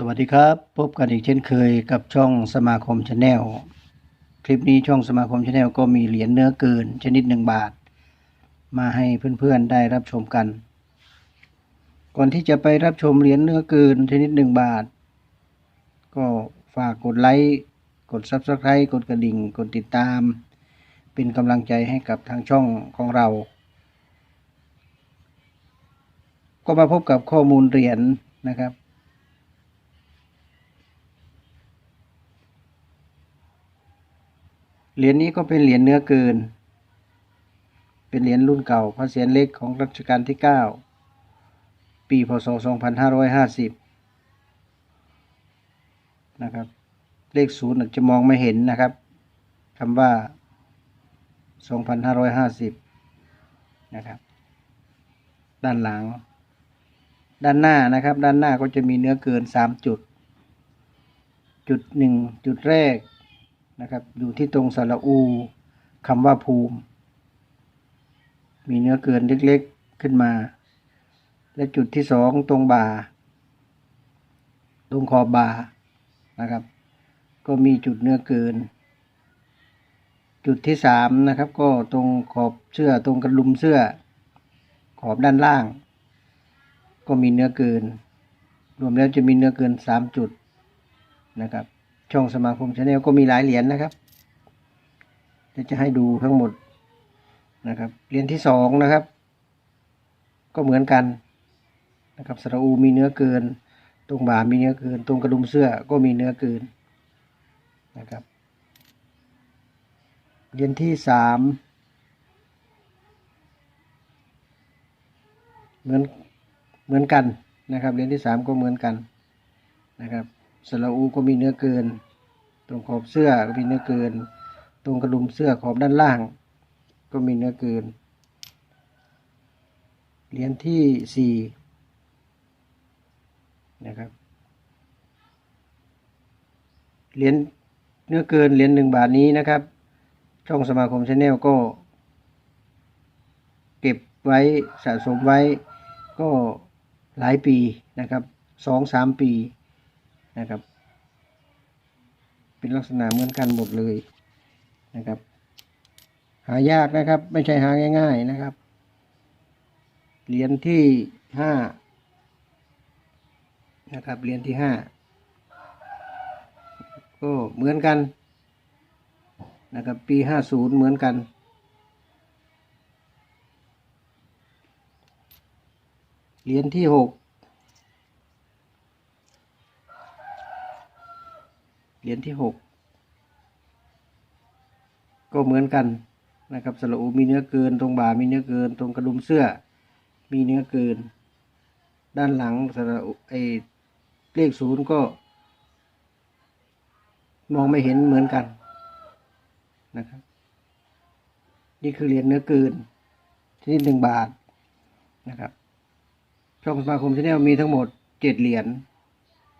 สวัสดีครับ พบกันอีกเช่นเคยกับช่องสมาคมชาแนลคลิปนี้ช่องสมาคมชาแนลก็มีเหรียญเนื้อเกินชนิดหนึ่งบาท มาให้เพื่อนๆได้รับชมกัน ก่อนที่จะไปรับชมเหรียญเนื้อเกินชนิดหนึ่งบาท ก็ฝากกดไลค์กด Subscribe กดกระดิ่ง กดติดตาม เป็นกำลังใจให้กับทางช่องของเรา ก็มาพบกับข้อมูลเหรียญนะครับ เหรียญนี้ก็เป็นเหรียญเนื้อเกิน เป็นเหรียญรุ่นเก่าพระเศียรเล็กของรัชกาลที่ 9 ปีพศ 2550 นะครับ เลขศูนย์จะมองไม่เห็นนะครับคำว่า 2550 นะครับ ด้านหลัง ด้านหน้านะครับ ด้านหน้าก็จะมีเนื้อเกิน 3 จุด จุดหนึ่งจุดแรก นะครับ อยู่ที่ตรงสระอูคำว่าภูมิ มีเนื้อเกินเล็กๆขึ้นมา และจุดที่สองตรงบ่า ตรงขอบบ่านะครับ ก็มีจุดเนื้อเกิน จุดที่สามนะครับ ก็ตรงขอบเสื้อตรงกระดุมเสื้อ ขอบด้านล่าง ก็มีเนื้อเกิน รวมแล้วจะมีเนื้อเกินสามจุดนะครับ ช่องสมาคมชาแนลก็มีหลายเหรียญนะครับเดี๋ยวจะให้ดูทั้งหมดนะครับเหรียญที่สองนะครับ ก็เหมือนกันนะครับสระอูมีเนื้อเกิน ตรงบ่ามีเนื้อเกิน ตรงกระดุมเสื้อก็มีเนื้อเกินนะครับเหรียญที่สามเหมือนเหมือนกันนะครับเหรียญที่สามก็เหมือนกันนะครับ สระอูก็มีเนื้อเกิน ตรงขอบเสื้อก็มีเนื้อเกิน ตรงกระดุมเสื้อขอบด้านล่าง ก็มีเนื้อเกิน เหรียญที่สี่นะครับเหรียญเนื้อเกินเหรียญหนึ่งบาทนี้นะครับ ช่องสมาคมชาแนลก็ เก็บไว้สะสมไว้ก็หลายปีนะครับสองสามปี นะครับ เป็นลักษณะเหมือนกันหมดเลยนะครับ หายากนะครับ ไม่ใช่หาง่าย ๆนะครับ เหรียญที่ห้านะครับ เหรียญที่ห้าก็เหมือนกันนะครับ ปีห้าศูนย์เหมือนกันเหรียญที่หก เห รียญที่หกก็เหมือนกันนะครับสระอูมีเนื้อเกินตรงบ่ามีเนื้อเกิน ตรงกระดุมเสื้อ มีเนื้อเกิน ด้านหลังสระอูไอเลขศูนย์ก็ มองไม่เห็นเหมือนกันนะครับ นี่คือเหรียญเนื้อเกินชนิดหนึ่งบาทนะครับช่องสมาคมชาแนลมีทั้งหมดเจ็ดเหรียญ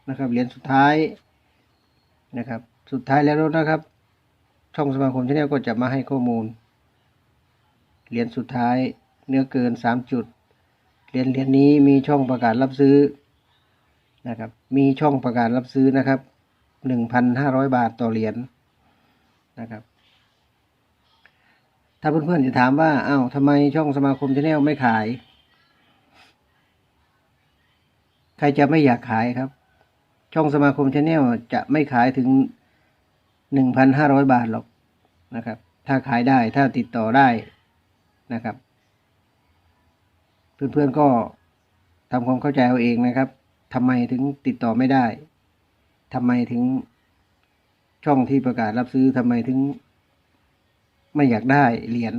นะครับเหรียญสุดท้าย นะครับ สุดท้ายแล้วนะครับ ช่องสมาคมชาแนลก็จะมาให้ข้อมูล เหรียญสุดท้ายเนื้อเกินสามจุด เหรียญเหรียญนี้มีช่องประกาศรับซื้อนะครับ มีช่องประกาศรับซื้อนะครับหนึ่งพันห้าร้อยบาทต่อเหรียญนะครับ ถ้าเพื่อนๆจะถามว่าอ้าวทำไมช่องสมาคมชาแนลไม่ขาย ใครจะไม่อยากขายครับ ช่องสมาคมชาแนลจะไม่ขายถึงหนึ่งพันห้าร้อยบาทหรอกนะครับ ถ้าขายได้ถ้าติดต่อได้นะครับ เพื่อนๆก็ทำความเข้าใจเอาเองนะครับทำไมถึงติดต่อไม่ได้ทำไมถึงช่องที่ประกาศรับซื้อทำไมถึง ไม่อยากได้เหรียญ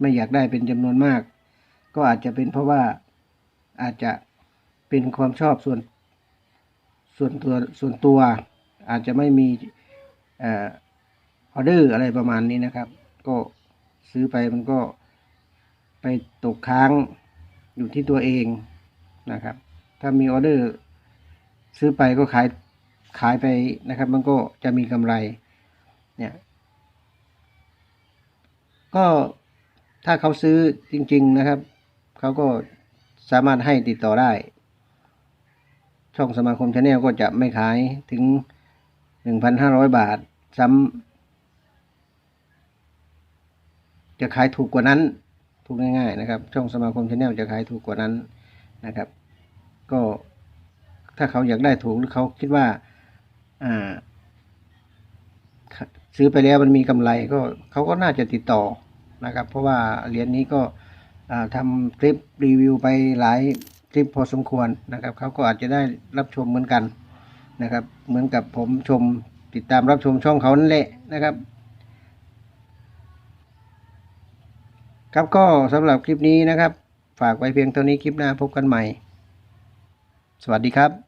ไม่อยากได้เป็นจำนวนมาก ก็อาจจะเป็นเพราะว่าอาจจะเป็นความชอบส่วน ส่วนตัวส่วนตัวอาจจะไม่มีออเดอร์อะไรประมาณนี้นะครับ ก็ซื้อไปมันก็ไปตกค้างอยู่ที่ตัวเองนะครับ ถ้ามีออเดอร์ซื้อไปก็ขายขายไปนะครับ มันก็จะมีกำไรเนี่ยก็ถ้าเขาซื้อจริง ๆนะครับ เขาก็สามารถให้ติดต่อได้ ช่องสมาคมชาแนลก็จะไม่ขายถึงหนึ่งพันห้าร้อยบาท ซ้ำจะขายถูกกว่านั้นพูดง่ายๆนะครับ ช่องสมาคมชาแนลจะขายถูกกว่านั้นนะครับ ก็ถ้าเขาอยากได้ถูกหรือเขาคิดว่าอ่าซื้อไปแล้วมันมีกำไรก็เขาก็น่าจะติดต่อนะครับ เพราะว่าเหรียญนี้ก็อ่าทำคลิปรีวิวไปหลาย คลิปพอสมควรนะครับเขาก็อาจจะได้รับชมเหมือนกันนะครับ เหมือนกับผมชมติดตามรับชมช่องเขานั่นแหละนะครับ ครับก็สำหรับคลิปนี้นะครับ ฝากไว้เพียงเท่านี้คลิปหน้าพบกันใหม่ สวัสดีครับ